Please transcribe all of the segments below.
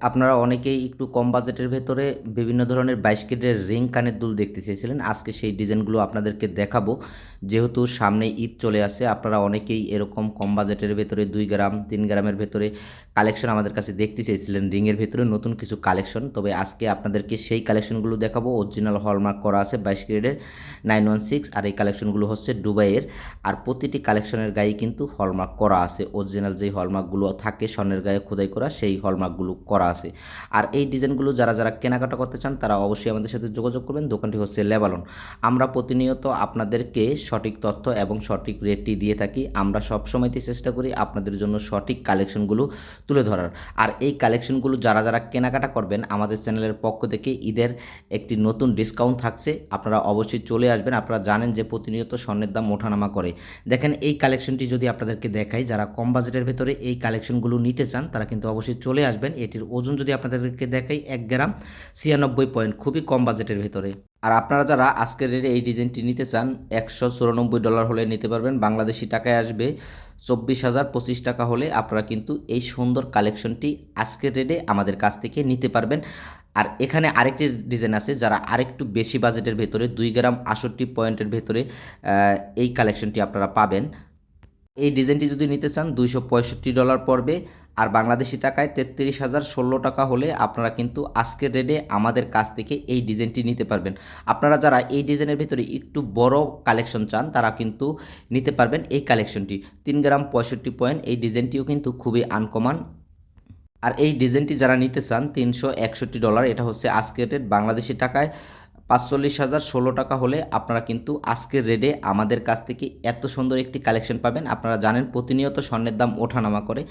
আপনারা অনেকেই একটু কম বাজেটের ভেতরে বিভিন্ন ধরনের বাইশ কেটের রিং কানের দুল দেখতে চেয়েছিলেন। আজকে সেই ডিজাইনগুলো আপনাদেরকে দেখাবো। যেহেতু সামনে ঈদ চলে আসে, আপনারা অনেকেই এরকম কম বাজেটের ভেতরে, দুই গ্রাম, তিন গ্রামের ভেতরে কালেকশন আমাদের কাছে দেখতে চেয়েছিলেন। রিংয়ের ভেতরে নতুন কিছু কালেকশন। তবে আজকে আপনাদেরকে সেই কালেকশনগুলো দেখাবো। অরিজিনাল হলমার্ক করা আছে বাইশ কেটের নাইন ওয়ান সিক্স আর এই কালেকশনগুলো হচ্ছে দুবাইয়ের। আর প্রতিটি কালেকশনের গায়ে কিন্তু হলমার্ক করা আছে। অরিজিনাল যেই হলমার্কগুলো থাকে স্বর্ণের গায়ে খোদাই করা, সেই হলমার্কগুলো করা আছে। আর এই ডিজাইনগুলো যারা যারা কেনাকাটা করতে চান, তারা অবশ্যই আমাদের সাথে যোগাযোগ করবেন। দোকানটি হচ্ছে লেবালন। আমরা প্রতিনিয়ত আপনাদেরকে সঠিক তথ্য এবং সঠিক রেটটি দিয়ে থাকি। আমরা সবসময়তে চেষ্টা করি আপনাদের জন্য সঠিক কালেকশনগুলো তুলে ধরার। আর এই কালেকশনগুলো যারা যারা কেনাকাটা করবেন, আমাদের চ্যানেলের পক্ষ থেকে ঈদের একটি নতুন ডিসকাউন্ট থাকছে। আপনারা অবশ্যই চলে আসবেন। আপনারা জানেন যে প্রতিনিয়ত স্বর্ণের দাম ওঠানামা করে। দেখেন, এই কালেকশনটি যদি আপনাদেরকে দেখাই, যারা কম বাজেটের ভেতরে এই কালেকশনগুলো নিতে চান, তারা কিন্তু অবশ্যই চলে আসবেন। এটির ওজন যদি আপনাদেরকে দেখাই, এক গ্রাম ছিয়ানব্বই পয়েন্ট, খুবই কম বাজেটের ভেতরে। আর আপনারা যারা আজকের এই ডিজাইনটি নিতে চান, একশো চুরানব্বই ডলার হলে নিতে পারবেন, বাংলাদেশি টাকায় আসবে চব্বিশ হাজার পঁচিশ টাকা হলে আপনারা কিন্তু এই সুন্দর কালেকশনটি আজকের রেটে আমাদের কাছ থেকে নিতে পারবেন। আর এখানে আরেকটি ডিজাইন আছে যারা আরেকটু বেশি বাজেটের ভেতরে, দুই গ্রাম আষট্টি পয়েন্টের ভেতরে এই কালেকশনটি আপনারা পাবেন। এই ডিজাইনটি যদি নিতে চান, দুইশো পঁয়ষট্টি ডলার পড়বে। আর বাংলাদেশি টাকায় তেত্রিশ হাজার ষোলো টাকা হলে আপনারা কিন্তু আজকের রেটে আমাদের কাছ থেকে এই ডিজাইনটি নিতে পারবেন। আপনারা যারা এই ডিজাইনের ভিতরে একটু বড় কালেকশন চান, তারা কিন্তু নিতে পারবেন এই কালেকশনটি তিন গ্রাম পঁয়ষট্টি পয়েন্ট এই ডিজাইনটিও কিন্তু খুবই আনকমন আর এই ডিজাইনটি যারা নিতে চান, তিনশো একষট্টি ডলার, এটা হচ্ছে আজকের রেট বাংলাদেশি টাকায় পাঁচচল্লিশ হাজার ষোলো টাকা হলে আপনারা কিন্তু আজকের রেডে আমাদের কাছ থেকে এত সুন্দর একটি কালেকশন পাবেন। আপনারা জানেন প্রতিনিয়ত স্বর্ণের দাম ওঠানামা করে।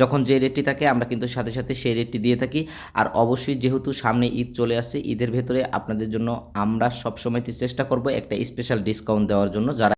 যখন যে রেটটি থাকে, আমরা কিন্তু সাথে সাথে সেই রেটটি দিয়ে থাকি। আর অবশ্যই যেহেতু সামনে ঈদ চলে আসে ঈদের ভেতরে আপনাদের জন্য আমরা সবসময়তে চেষ্টা করব একটা স্পেশাল ডিসকাউন্ট দেওয়ার জন্য। যারা